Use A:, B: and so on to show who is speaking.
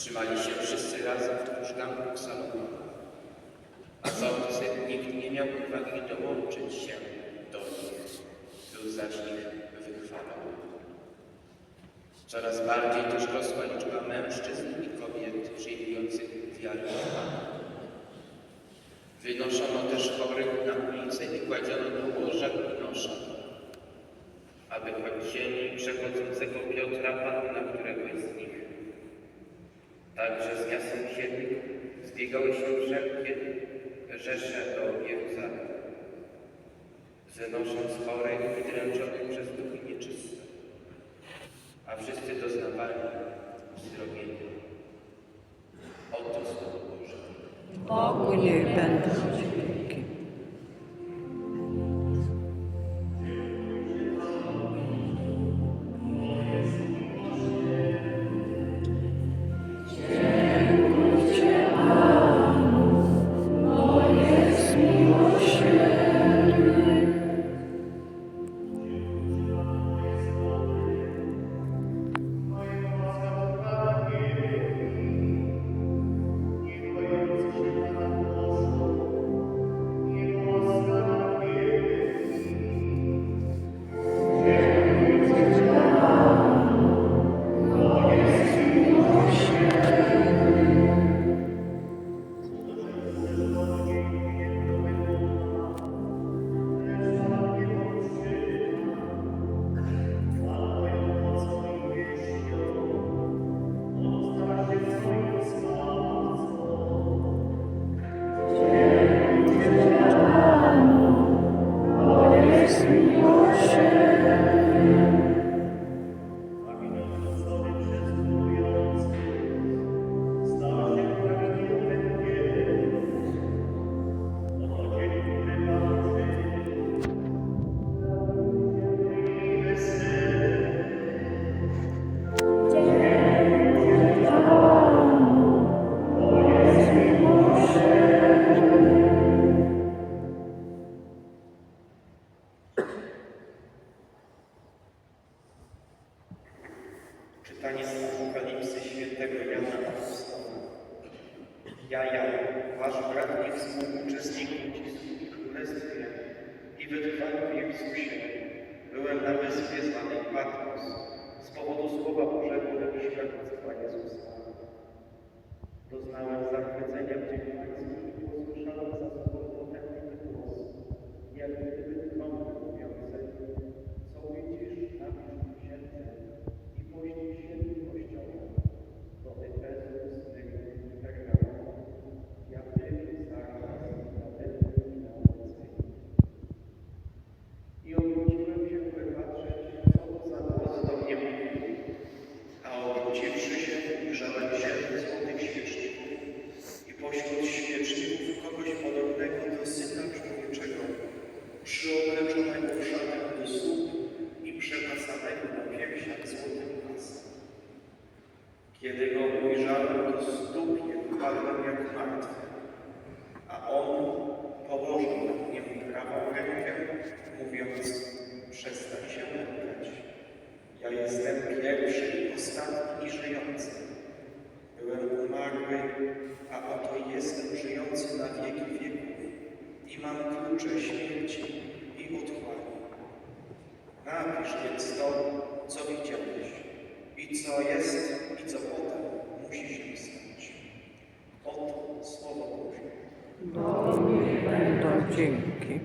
A: Trzymali się wszyscy razem wzdłuż ganków Salomona. A obcych nikt nie miał odwagi dołączyć się do nich. Był zaś ich wychwalony. Coraz bardziej też rosła liczba mężczyzn i kobiet przyjmujących wiarę w. Wynoszono też chorych na ulicę i kładziono do łoża i nosza, aby choć ziemi przechodzącego Piotra padł na któregoś z nich. Także z miastem ziemi zbiegały się wszelkie rzesze do Jeruzalem, wynosząc chorych i dręczonych przez duchy nieczyste, a wszyscy doznawali uzdrowienia. Oto słowo Boże.
B: Bogu niech będą
C: Czytanie z Apokalipsy świętego Jana Apostoła. Ja, Jan, wasz brat i współuczestnik w Królestwie i wytrwaniu w Jezusie, byłem na wyspie zwanej Patmos z powodu Słowa Bożego i świadectwa Jezusa. Doznałem zachwycenia Kiedy go ujrzałem, to stóp je padłem jak martwy, a on położył nad nim prawą rękę, mówiąc, przestań się lękać. Ja jestem pierwszy i ostatni żyjący. Byłem umarły, a oto jestem żyjący na wieki wieków i mam klucze śmierci i otchłani. Napisz więc to, co widziałeś i co jest i co potem musi się stać. Oto Słowo Boże.
B: Bogu niech będą dzięki.